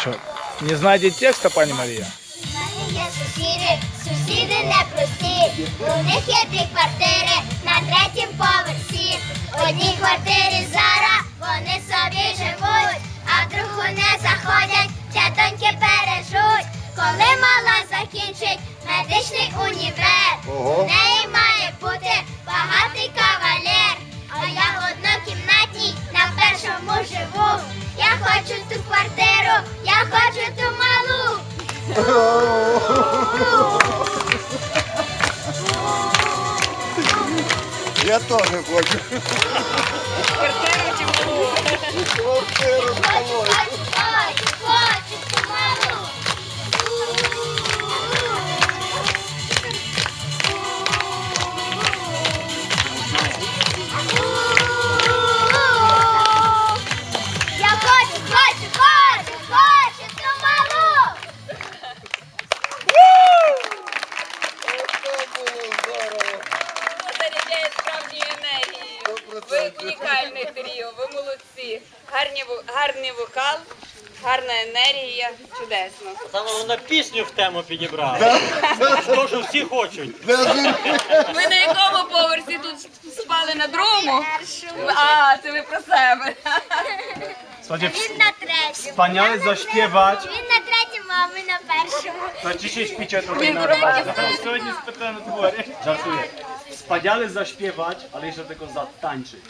Що? Не знаєте текста, пані Марія? Є сусіди, сусіди непрості, у них є дві квартири на третім поверсі. В одній квартирі зараз вони собі живуть, а в другу не заходять, для доньки пережуть. Коли мала закінчить медичний універ, в неї Я тоже хочу. Квартиру чи? Квартиру Хочу, Ви унікальне тріо, ви молодці. Гарні, гарний вокал, гарна енергія, чудесно. Саме вона пісню в тему підібрала. Що всі хочуть. Ви на якому поверсі тут спали на другому? А, це ви про себе. Він на третьому. wspaniale zaśpiewać. Він на третьому, а ми на першому. To dzisiaj śpicie Він na пробачив. Сьогодні спитаю на дворі. Żartuję. Wspaniale zaśpiewać, ale jeszcze tylko zatańczyć.